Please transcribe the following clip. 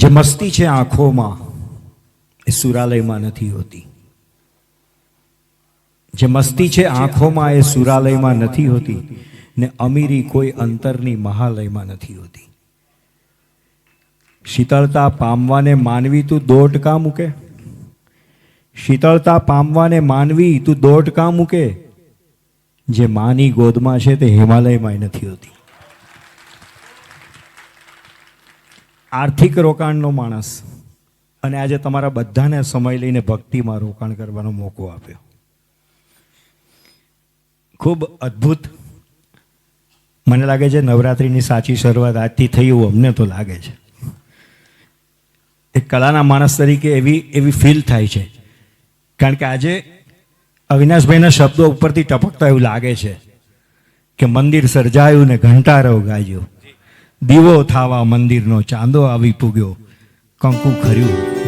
જે મસ્તી છે આંખોમાં, એ સુરાલયમાં નથી હોતી. જે મસ્તી છે આંખોમાં, એ સુરાલયમાં નથી હોતી ને અમીરી કોઈ અંતરની મહાલયમાં નથી હોતી. શીતળતા પામવાને માનવી તું દોટકા મૂકે? શીતળતા પામવાને માનવી તું દોટકા મૂકે? જે માની ગોદમાં છે તે હિમાલયમાં નથી હોતી. આર્થિક રોકાણનો માણસ અને આજે તમારા બધાને સમય લઈને ભક્તિમાં રોકાણ કરવાનો મોકો આપ્યો. ખૂબ અદ્ભુત. મને લાગે છે નવરાત્રિની સાચી શરૂઆત આજથી થઈ એવું અમને તો લાગે છે. એક કલાના માણસ તરીકે એવી એવી ફીલ થાય છે. કારણ કે આજે અવિનાશભાઈના શબ્દો ઉપરથી ટપકતા એવું લાગે છે કે મંદિર સર્જાયું ને ઘંટારવ ગાયો. દીવો થાવા મંદિરનો ચાંદો આવી પૂગ્યો. કંકુ ખર્યું.